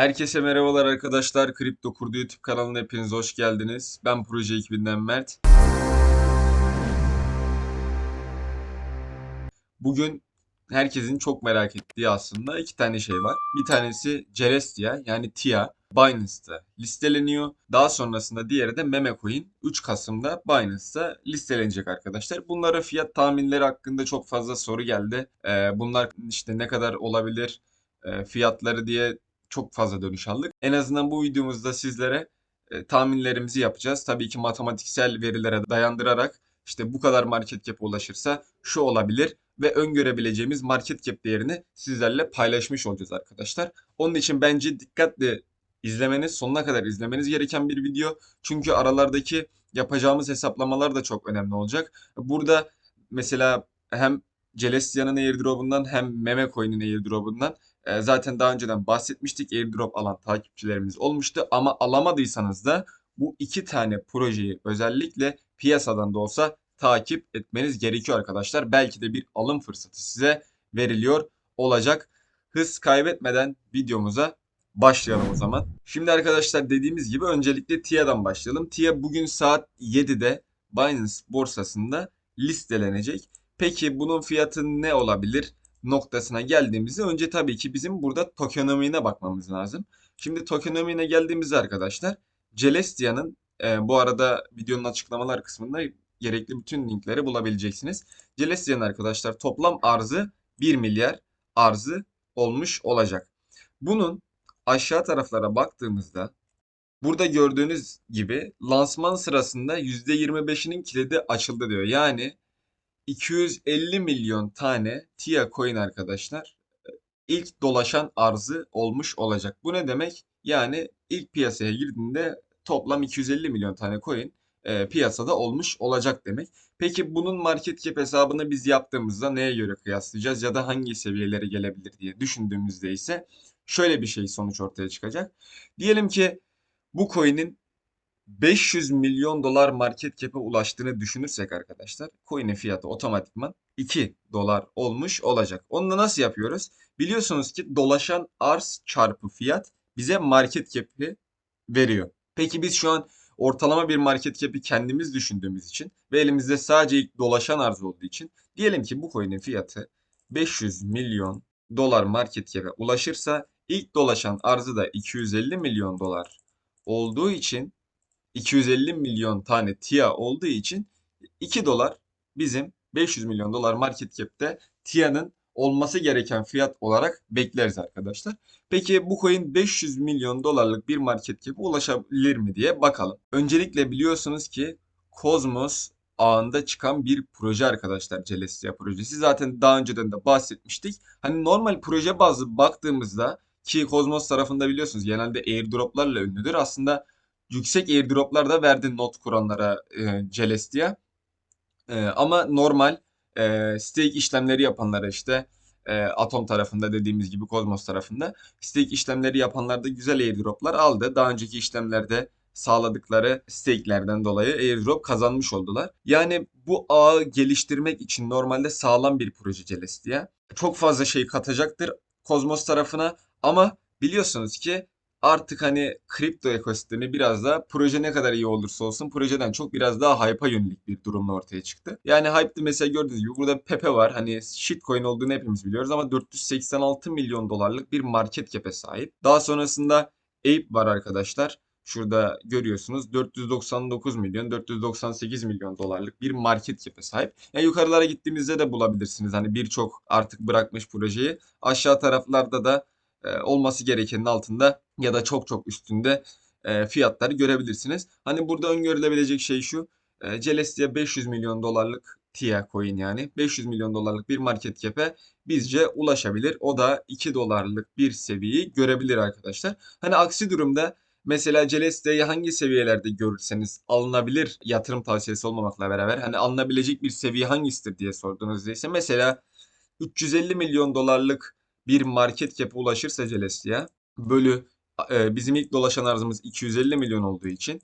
Herkese merhabalar arkadaşlar. Kripto Kurdu YouTube kanalına hepiniz hoş geldiniz. Ben proje ekibinden Mert. Bugün herkesin çok merak ettiği aslında iki tane şey var. Bir tanesi Celestia yani TIA Binance'ta listeleniyor. Daha sonrasında diğeri de Memecoin 3 Kasım'da Binance'ta listelenecek arkadaşlar. Bunlara fiyat tahminleri hakkında çok fazla soru geldi. Ee, bunlar işte ne kadar olabilir e, fiyatları diye çok fazla dönüş aldık. En azından bu videomuzda sizlere e, tahminlerimizi yapacağız. Tabii ki matematiksel verilere dayandırarak işte bu kadar market cap'e ulaşırsa şu olabilir ve öngörebileceğimiz market cap değerini sizlerle paylaşmış olacağız arkadaşlar. Onun için bence dikkatli izlemeniz, sonuna kadar izlemeniz gereken bir video. Çünkü aralardaki yapacağımız hesaplamalar da çok önemli olacak. Burada mesela hem Celestia'nın airdrop'undan hem Memecoin'in airdrop'undan e, zaten daha önceden bahsetmiştik. Airdrop alan takipçilerimiz olmuştu ama alamadıysanız da bu iki tane projeyi özellikle piyasadan da olsa takip etmeniz gerekiyor arkadaşlar. Belki de bir alım fırsatı size veriliyor olacak. Hız kaybetmeden videomuza başlayalım o zaman. Şimdi arkadaşlar dediğimiz gibi öncelikle TIA'dan başlayalım. TIA bugün saat 7'de Binance borsasında listelenecek. Peki bunun fiyatı ne olabilir noktasına geldiğimizde önce tabii ki bizim burada tokenomiğine bakmamız lazım. Şimdi tokenomiğine geldiğimizde arkadaşlar Celestia'nın e, bu arada videonun açıklamalar kısmında gerekli bütün linkleri bulabileceksiniz. Celestia'nın arkadaşlar toplam arzı 1 milyar arzı olmuş olacak. Bunun aşağı taraflara baktığımızda burada gördüğünüz gibi lansman sırasında %25'inin kilidi açıldı diyor. Yani 250 milyon tane TIA coin arkadaşlar ilk dolaşan arzı olmuş olacak. Bu ne demek? Yani ilk piyasaya girdiğinde toplam 250 milyon tane coin e, piyasada olmuş olacak demek. Peki bunun market cap hesabını biz yaptığımızda neye göre kıyaslayacağız ya da hangi seviyelere gelebilir diye düşündüğümüzde ise şöyle bir şey sonuç ortaya çıkacak. Diyelim ki bu coin'in 500 milyon dolar market cap'e ulaştığını düşünürsek arkadaşlar coin'in fiyatı otomatikman 2 dolar olmuş olacak. Onu da nasıl yapıyoruz? Biliyorsunuz ki dolaşan arz çarpı fiyat bize market cap'i veriyor. Peki biz şu an ortalama bir market cap'i kendimiz düşündüğümüz için ve elimizde sadece ilk dolaşan arz olduğu için diyelim ki bu coin'in fiyatı 500 milyon dolar market cap'e ulaşırsa ilk dolaşan arzı da 250 milyon dolar olduğu için 250 milyon tane TIA olduğu için 2 dolar bizim 500 milyon dolar market cap'te TIA'nın olması gereken fiyat olarak bekleriz arkadaşlar. Peki bu coin 500 milyon dolarlık bir market cap'e ulaşabilir mi diye bakalım. Öncelikle biliyorsunuz ki Cosmos ağında çıkan bir proje arkadaşlar Celestia projesi. Zaten daha önceden de bahsetmiştik. Hani normal proje bazlı baktığımızda ki Cosmos tarafında biliyorsunuz genelde airdroplarla ünlüdür. Aslında yüksek airdroplar da verdi not kuranlara e, Celestia. E, ama normal e, stake işlemleri yapanlara işte e, Atom tarafında dediğimiz gibi Cosmos tarafında stake işlemleri yapanlar da güzel airdroplar aldı. Daha önceki işlemlerde sağladıkları stake'lerden dolayı airdrop kazanmış oldular. Yani bu ağı geliştirmek için normalde sağlam bir proje Celestia. Çok fazla şey katacaktır Cosmos tarafına ama biliyorsunuz ki artık hani kripto ekosistemi biraz da proje ne kadar iyi olursa olsun projeden çok biraz daha hype'a yönelik bir durumla ortaya çıktı. Yani hype'de mesela gördüğünüz gibi burada Pepe var. Hani shitcoin olduğunu hepimiz biliyoruz ama 486 milyon dolarlık bir market cap'e sahip. Daha sonrasında Ape var arkadaşlar. Şurada görüyorsunuz 499 milyon 498 milyon dolarlık bir market cap'e sahip. Yani yukarılara gittiğimizde de bulabilirsiniz. Hani birçok artık bırakmış projeyi. Aşağı taraflarda da olması gerekenin altında ya da çok çok üstünde e, fiyatları görebilirsiniz. Hani burada öngörülebilecek şey şu. E, Celestia 500 milyon dolarlık TIA coin yani 500 milyon dolarlık bir market cap'e bizce ulaşabilir. O da 2 dolarlık bir seviyeyi görebilir arkadaşlar. Hani aksi durumda Mesela Celestia'yı hangi seviyelerde görürseniz alınabilir yatırım tavsiyesi olmamakla beraber hani alınabilecek bir seviye hangisidir diye sorduğunuzda ise mesela 350 milyon dolarlık bir market cap'e ulaşırsa Celestia bölü e, bizim ilk dolaşan arzımız 250 milyon olduğu için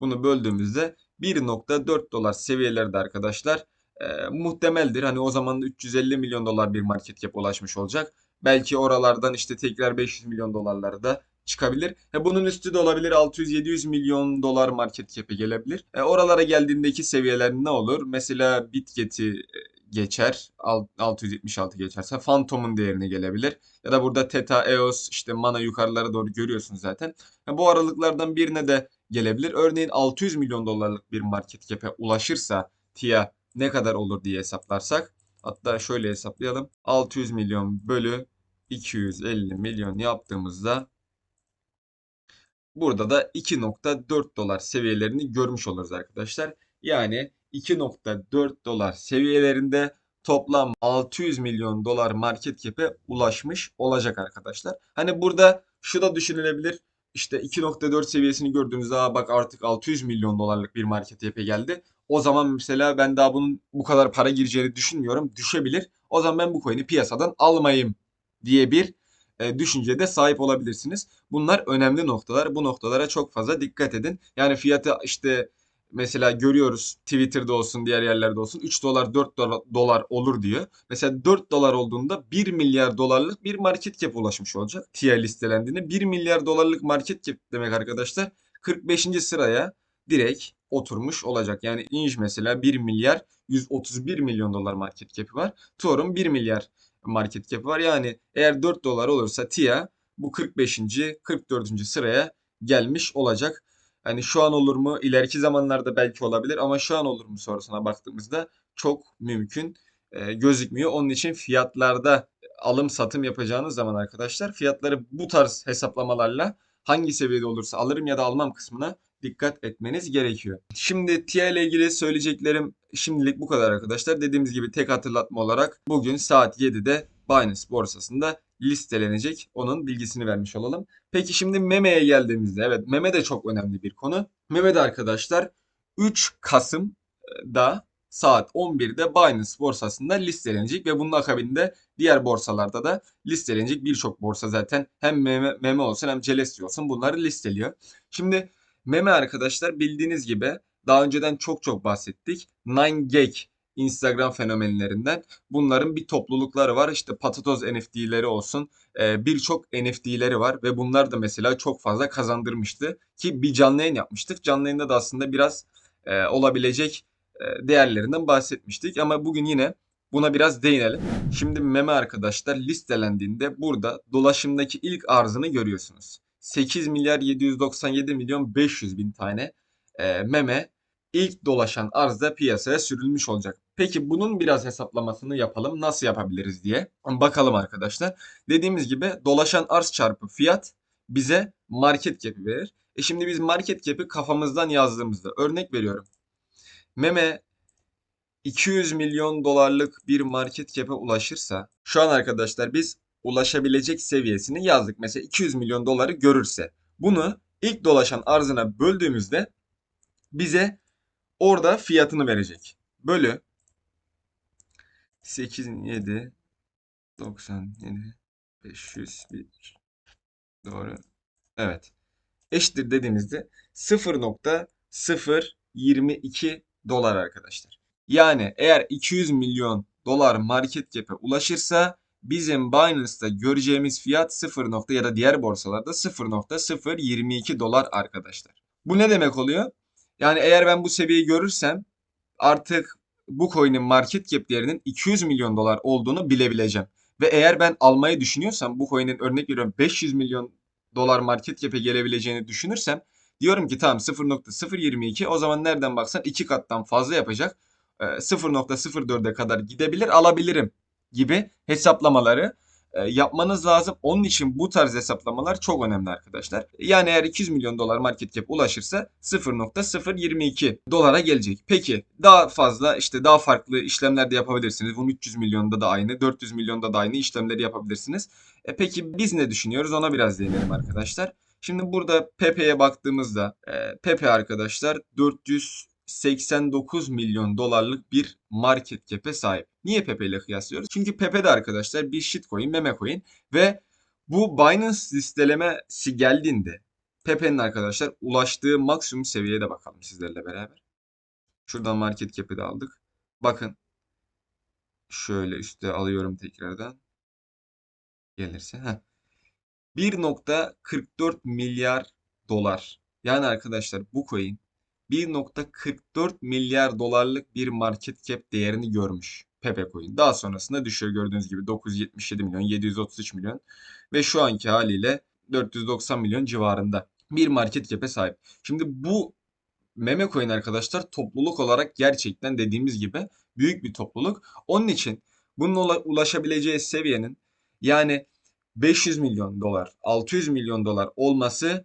bunu böldüğümüzde 1.4 dolar seviyelerde arkadaşlar e, muhtemeldir. Hani o zaman 350 milyon dolar bir market cap ulaşmış olacak. Belki oralardan işte tekrar 500 milyon dolarları da çıkabilir. E, bunun üstü de olabilir 600-700 milyon dolar market cap'e gelebilir. E, oralara geldiğindeki seviyeler ne olur? Mesela Bitget'i e, geçer. Al- 676 geçerse Phantom'un değerine gelebilir. Ya da burada Theta, EOS, işte Mana yukarılara doğru görüyorsunuz zaten. Bu aralıklardan birine de gelebilir. Örneğin 600 milyon dolarlık bir market cap'e ulaşırsa TIA ne kadar olur diye hesaplarsak. Hatta şöyle hesaplayalım. 600 milyon bölü 250 milyon yaptığımızda burada da 2.4 dolar seviyelerini görmüş oluruz arkadaşlar. Yani 2.4 dolar seviyelerinde toplam 600 milyon dolar market cap'e ulaşmış olacak arkadaşlar. Hani burada şu da düşünülebilir. İşte 2.4 seviyesini gördüğünüzde bak artık 600 milyon dolarlık bir market cap'e geldi. O zaman mesela ben daha bunun bu kadar para gireceğini düşünmüyorum. Düşebilir. O zaman ben bu coin'i piyasadan almayayım diye bir e, düşüncede sahip olabilirsiniz. Bunlar önemli noktalar. Bu noktalara çok fazla dikkat edin. Yani fiyatı işte mesela görüyoruz Twitter'da olsun diğer yerlerde olsun 3 dolar 4 dolar, olur diyor. Mesela 4 dolar olduğunda 1 milyar dolarlık bir market cap ulaşmış olacak. TIA listelendiğinde 1 milyar dolarlık market cap demek arkadaşlar 45. sıraya direkt oturmuş olacak. Yani Inj mesela 1 milyar 131 milyon dolar market cap'i var. Tor'un 1 milyar market cap'i var. Yani eğer 4 dolar olursa TIA bu 45. 44. sıraya gelmiş olacak. Hani şu an olur mu? İleriki zamanlarda belki olabilir ama şu an olur mu sorusuna baktığımızda çok mümkün e, gözükmüyor. Onun için fiyatlarda alım satım yapacağınız zaman arkadaşlar fiyatları bu tarz hesaplamalarla hangi seviyede olursa alırım ya da almam kısmına dikkat etmeniz gerekiyor. Şimdi TIA ile ilgili söyleyeceklerim şimdilik bu kadar arkadaşlar. Dediğimiz gibi tek hatırlatma olarak bugün saat 7'de Binance borsasında listelenecek. Onun bilgisini vermiş olalım. Peki şimdi Meme'ye geldiğimizde evet Meme de çok önemli bir konu. Meme de arkadaşlar 3 Kasım'da saat 11'de Binance borsasında listelenecek ve bunun akabinde diğer borsalarda da listelenecek birçok borsa zaten hem meme, meme olsun hem Celestia olsun bunları listeliyor. Şimdi meme arkadaşlar bildiğiniz gibi daha önceden çok çok bahsettik. 9gag Instagram fenomenlerinden. Bunların bir toplulukları var. İşte Patatos NFT'leri olsun. e, Birçok NFT'leri var ve bunlar da mesela çok fazla kazandırmıştı. Ki bir canlı yayın yapmıştık. Canlı yayında da aslında biraz e, olabilecek e, değerlerinden bahsetmiştik. Ama bugün yine buna biraz değinelim. Şimdi meme arkadaşlar listelendiğinde burada dolaşımdaki ilk arzını görüyorsunuz. 8 milyar 797 milyon 500 bin tane meme ilk dolaşan arzda piyasaya sürülmüş olacak. Peki bunun biraz hesaplamasını yapalım. Nasıl yapabiliriz diye. Bakalım arkadaşlar. Dediğimiz gibi dolaşan arz çarpı fiyat bize market cap'i verir. E şimdi biz market cap'i kafamızdan yazdığımızda örnek veriyorum. Meme 200 milyon dolarlık bir market cap'e ulaşırsa şu an arkadaşlar biz ulaşabilecek seviyesini yazdık. Mesela 200 milyon doları görürse bunu ilk dolaşan arzına böldüğümüzde bize orada fiyatını verecek. Bölü 8 7 97 501 doğru. Evet. Eşittir dediğimizde 0.022 dolar arkadaşlar. Yani eğer 200 milyon dolar market cap'e ulaşırsa bizim Binance'da göreceğimiz fiyat 0. nokta ya da diğer borsalarda 0.022 dolar arkadaşlar. Bu ne demek oluyor? Yani eğer ben bu seviyeyi görürsem artık bu coin'in market cap değerinin 200 milyon dolar olduğunu bilebileceğim. Ve eğer ben almayı düşünüyorsam bu coin'in örnek veriyorum 500 milyon dolar market cap'e gelebileceğini düşünürsem diyorum ki tamam 0.022 o zaman nereden baksan 2 kattan fazla yapacak. Ee, 0.04'e kadar gidebilir alabilirim gibi hesaplamaları yapmanız lazım. Onun için bu tarz hesaplamalar çok önemli arkadaşlar. Yani eğer 200 milyon dolar market cap ulaşırsa 0.022 dolara gelecek. Peki daha fazla işte daha farklı işlemler de yapabilirsiniz. Bunun 300 milyonda da aynı, 400 milyonda da aynı işlemleri yapabilirsiniz. E peki biz ne düşünüyoruz? Ona biraz değinelim arkadaşlar. Şimdi burada Pepe'ye baktığımızda e, Pepe arkadaşlar 489 milyon dolarlık bir market cap'e sahip. Niye Pepe ile kıyaslıyoruz? Çünkü Pepe de arkadaşlar bir shitcoin, meme coin ve bu Binance listelemesi geldiğinde Pepe'nin arkadaşlar ulaştığı maksimum seviyeye de bakalım sizlerle beraber. Şuradan market cap'i de aldık. Bakın. Şöyle üstte alıyorum tekrardan. Gelirse. Heh. 1.44 milyar dolar. Yani arkadaşlar bu coin 1.44 milyar dolarlık bir market cap değerini görmüş. Pepe Coin. Daha sonrasında düşüyor gördüğünüz gibi 977 milyon, 733 milyon ve şu anki haliyle 490 milyon civarında bir market cap'e sahip. Şimdi bu meme coin arkadaşlar topluluk olarak gerçekten dediğimiz gibi büyük bir topluluk. Onun için bunun ulaşabileceği seviyenin yani 500 milyon dolar, 600 milyon dolar olması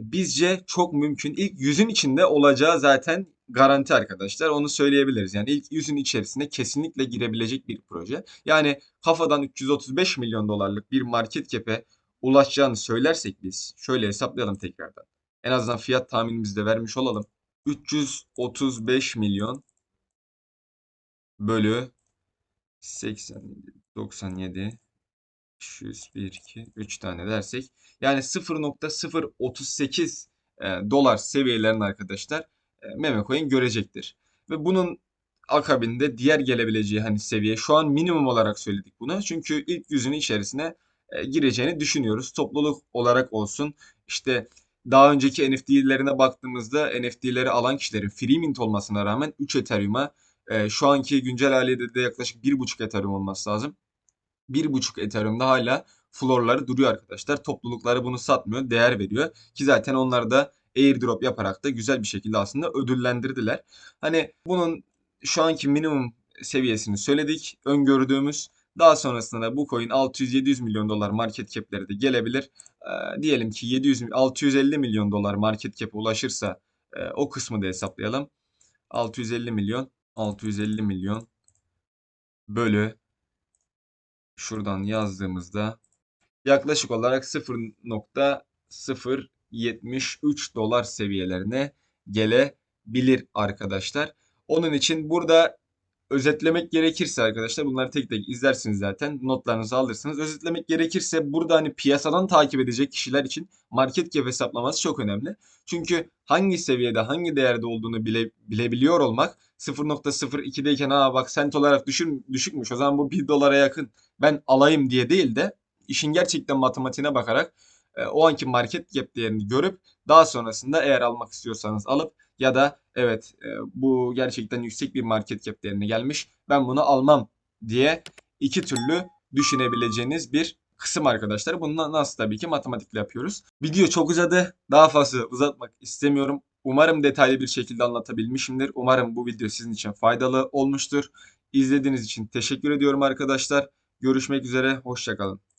bizce çok mümkün. İlk yüzün içinde olacağı zaten garanti arkadaşlar. Onu söyleyebiliriz. Yani ilk yüzün içerisine kesinlikle girebilecek bir proje. Yani kafadan 335 milyon dolarlık bir market cap'e ulaşacağını söylersek biz şöyle hesaplayalım tekrardan. En azından fiyat tahminimizi de vermiş olalım. 335 milyon bölü 80 97 500 1 2 3 tane dersek yani 0.038 e, dolar seviyelerini arkadaşlar e, görecektir. Ve bunun akabinde diğer gelebileceği hani seviye şu an minimum olarak söyledik bunu. Çünkü ilk yüzünün içerisine e, gireceğini düşünüyoruz. Topluluk olarak olsun işte daha önceki NFT'lerine baktığımızda NFT'leri alan kişilerin free mint olmasına rağmen 3 Ethereum'a e, şu anki güncel haliyle de yaklaşık 1.5 Ethereum olması lazım. 1.5 Ethereum'da hala floorları duruyor arkadaşlar. Toplulukları bunu satmıyor, değer veriyor. Ki zaten onlar da airdrop yaparak da güzel bir şekilde aslında ödüllendirdiler. Hani bunun şu anki minimum seviyesini söyledik. Öngördüğümüz daha sonrasında da bu coin 600-700 milyon dolar market cap'leri de gelebilir. E, diyelim ki 700 650 milyon dolar market cap'e ulaşırsa e, o kısmı da hesaplayalım. 650 milyon 650 milyon bölü şuradan yazdığımızda yaklaşık olarak 0.073 dolar seviyelerine gelebilir arkadaşlar. Onun için burada özetlemek gerekirse arkadaşlar bunları tek tek izlersiniz zaten notlarınızı alırsınız. Özetlemek gerekirse burada hani piyasadan takip edecek kişiler için market cap hesaplaması çok önemli. Çünkü hangi seviyede hangi değerde olduğunu bile, bilebiliyor olmak 0.02'deyken ha bak sent olarak düşür, düşükmüş o zaman bu 1 dolara yakın ben alayım diye değil de işin gerçekten matematiğine bakarak e, o anki market cap değerini görüp daha sonrasında eğer almak istiyorsanız alıp ya da evet e, bu gerçekten yüksek bir market cap değerine gelmiş ben bunu almam diye iki türlü düşünebileceğiniz bir kısım arkadaşlar. Bunu nasıl tabii ki matematikle yapıyoruz. Video çok uzadı. Daha fazla uzatmak istemiyorum. Umarım detaylı bir şekilde anlatabilmişimdir. Umarım bu video sizin için faydalı olmuştur. İzlediğiniz için teşekkür ediyorum arkadaşlar. Görüşmek üzere. Hoşçakalın.